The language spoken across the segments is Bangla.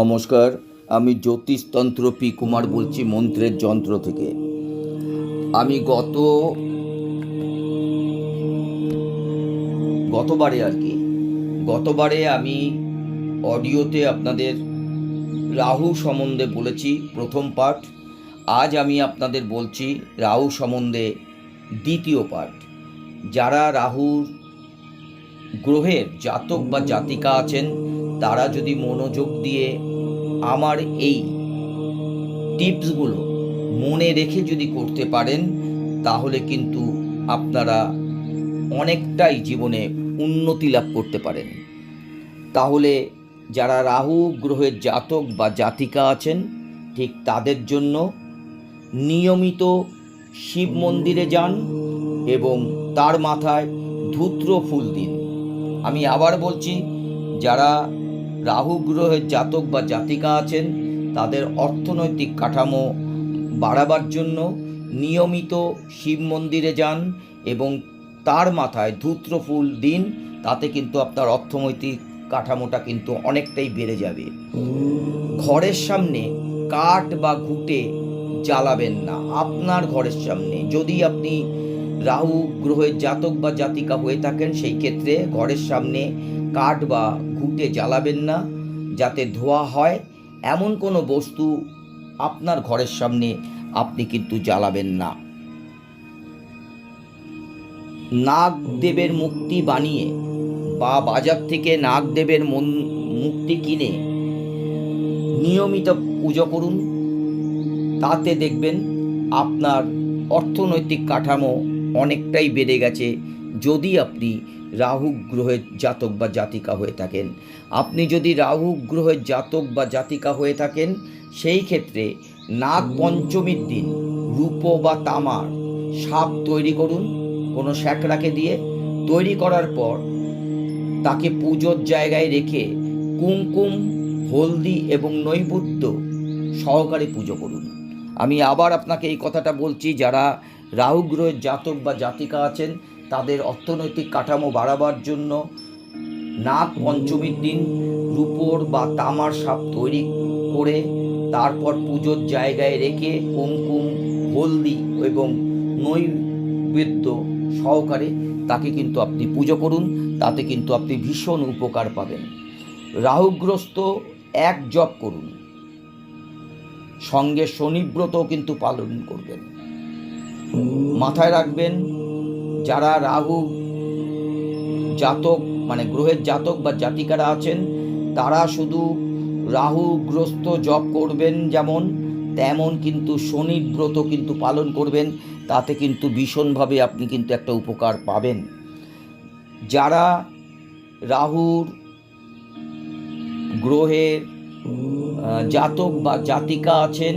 নমস্কার, আমি জ্যোতিষতন্ত্র পি কুমার বলছি মন্ত্রের যন্ত্র থেকে। আমি গত গতবারে আর কি, গতবারে আমি অডিওতে আপনাদের রাহু সম্বন্ধে বলেছি, প্রথম পার্ট আজ আমি আপনাদের বলছি রাহু সম্বন্ধে দ্বিতীয় পার্ট যারা রাহুর গ্রহের জাতক বা জাতিকা আছেন তারা যদি মনোযোগ দিয়ে আমার এই টিপসগুলো মনে রেখে যদি করতে পারেন, তাহলে কিন্তু আপনারা অনেকটাই জীবনে উন্নতি লাভ করতে পারেন। তাহলে যারা রাহু গ্রহের জাতক বা জাতিকা আছেন, ঠিক তাদের জন্য নিয়মিত শিব মন্দিরে যান এবং তার মাথায় ধূত্র ফুল দিন। আমি আবার বলছি, যারা রাহু গ্রহের জাতক বা জাতিকা আছেন, তাদের অর্থনৈতিক কাঠামো বাড়াবার জন্য নিয়মিত শিব মন্দিরে যান এবং তার মাথায় ধূত্র ফুল দিন, তাতে কিন্তু আপনার অর্থনৈতিক কাঠামোটা কিন্তু অনেকটাই বেড়ে যাবে। ঘরের সামনে কাঠ বা ঘুটে জ্বালাবেন না, আপনার ঘরের সামনে। যদি আপনি রাহু গ্রহের জাতক বা জাতিকা হয়ে থাকেন, সেই ক্ষেত্রে ঘরের সামনে কাঠ বা ঘুটে জ্বালাবেন না, যাতে ধোয়া হয়। এমন কোনো বস্তু আপনার ঘরের সামনে আপনি কিন্তু জ্বালাবেন না। নাগদেবের মুক্তি বানিয়ে বা বাজার থেকে নাগদেবের মন মুক্তি কিনে নিয়মিত পুজো করুন। তাতে দেখবেন আপনার অর্থনৈতিক কাঠামো অনেকটাই বেড়ে গেছে। যদি আপনি রাহু গ্রহের জাতক বা জাতিকা হয়ে থাকেন। আপনি যদি রাহু গ্রহের জাতক বা জাতিকা হয়ে থাকেন, সেই ক্ষেত্রে নাগ পঞ্চমীর দিন রূপো বা তামার সাপ তৈরি করুন, কোনো স্যাকরাকে দিয়ে। তৈরি করার পর তাকে পুজোর জায়গায় রেখে কুমকুম, হলদি এবং নৈবেদ্য সহকারে পুজো করুন। আমি আবার আপনাকে এই কথাটা বলছি, যারা রাহু গ্রহের জাতক বা জাতিকা আছেন তাদের অর্থনৈতিক কাঠামো বাড়াবার জন্য নাগ পঞ্চমীর দিন রূপোর বা তামার সাপ তৈরি করে তারপর পুজোর জায়গায় রেখে কুমকুম, হলদি এবং নৈবেদ্য সহকারে তাকে কিন্তু আপনি পুজো করুন, তাতে কিন্তু আপনি ভীষণ উপকার পাবেন। রাহুগ্রস্ত এক জপ করুন। সঙ্গে শনিব্রত কিন্তু পালন করবেন। মাথায় রাখবেন যারা রাহু জাতক মানে গ্রহের জাতক বা জাতিকারা আছেন, তারা শুধু রাহুগ্রস্ত জপ করবেন যেমন, তেমন কিন্তু শনির ব্রত কিন্তু পালন করবেন, তাতে কিন্তু ভীষণভাবে আপনি কিন্তু একটা উপকার পাবেন। যারা রাহুর গ্রহের জাতক বা জাতিকা আছেন,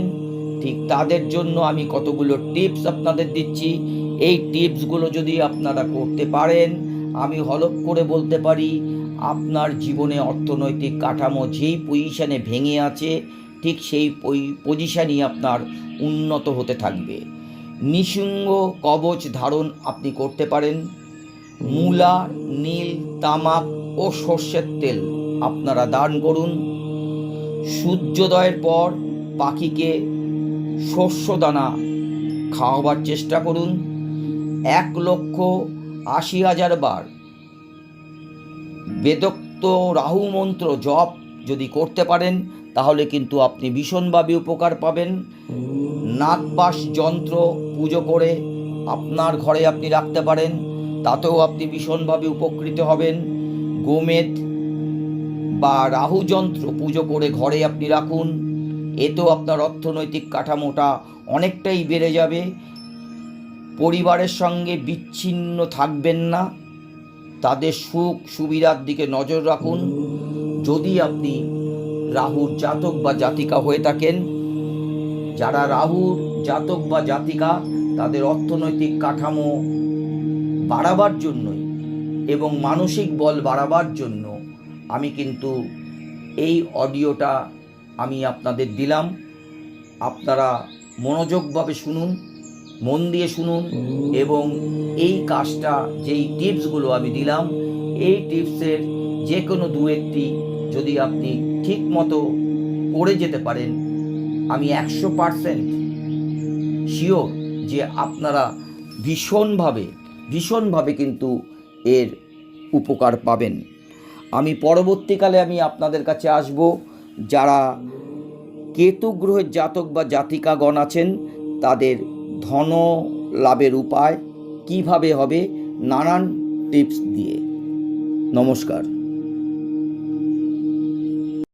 ঠিক তাদের জন্য আমি কতগুলো টিপস আপনাদের দিচ্ছি। এই টিপসগুলো যদি আপনারা করতে পারেন, আমি হলপ করে বলতে পারি, আপনার জীবনে অর্থনৈতিক কাঠামো যেই পজিশানে ভেঙে আছে, ঠিক সেই পজিশানই আপনার উন্নত হতে থাকবে। নিসিংহ কবচ ধারণ আপনি করতে পারেন। মূলা, নীল, তামাক ও সর্ষের তেল আপনারা দান করুন। সূর্যোদয়ের পর পাখিকে শস্য দানা খাওয়াবার চেষ্টা করুন। এক লক্ষ আশি হাজার বার। বেদোক্ত রাহু মন্ত্র জপ যদি করতে পারেন, তাহলে কিন্তু আপনি ভীষণভাবে উপকার পাবেন। নাগবাস যন্ত্র পুজো করে আপনার ঘরে আপনি রাখতে পারেন, তাতেও আপনি ভীষণভাবে উপকৃত হবেন। গোমেদ বা রাহু যন্ত্র পুজো করে ঘরে আপনি রাখুন, এতেও আপনার অর্থনৈতিক কাঠামোটা অনেকটাই বেড়ে যাবে। পরিবারের সঙ্গে বিচ্ছিন্ন থাকবেন না। তাদের সুখ সুবিধার দিকে নজর রাখুন। যদি আপনি রাহুর জাতক বা জাতিকা হয়ে থাকেন, যারা রাহুর জাতক বা জাতিকা, তাদের অর্থনৈতিক কাঠামো বাড়াবার জন্যই এবং মানসিক বল বাড়াবার জন্য আমি কিন্তু এই অডিওটা আমি আপনাদের দিলাম। আপনারা মনোযোগভাবে শুনুন। মন দিয়ে শুনুন এবং এই কাজটা, যেই টিপসগুলো আমি দিলাম, এই টিপসের যে কোনো দু একটি যদি আপনি ঠিক মতো করে যেতে পারেন, আমি একশো পারসেন্ট শিওর যে আপনারা ভীষণভাবে ভীষণভাবে কিন্তু এর উপকার পাবেন। আমি পরবর্তীকালে আমি আপনাদের কাছে আসব, যারা কেতু গ্রহের জাতক বা জাতিকাগণ আছেন, তাদের ধন লাভের উপায় কীভাবে হবে নানান টিপস দিয়ে। নমস্কার।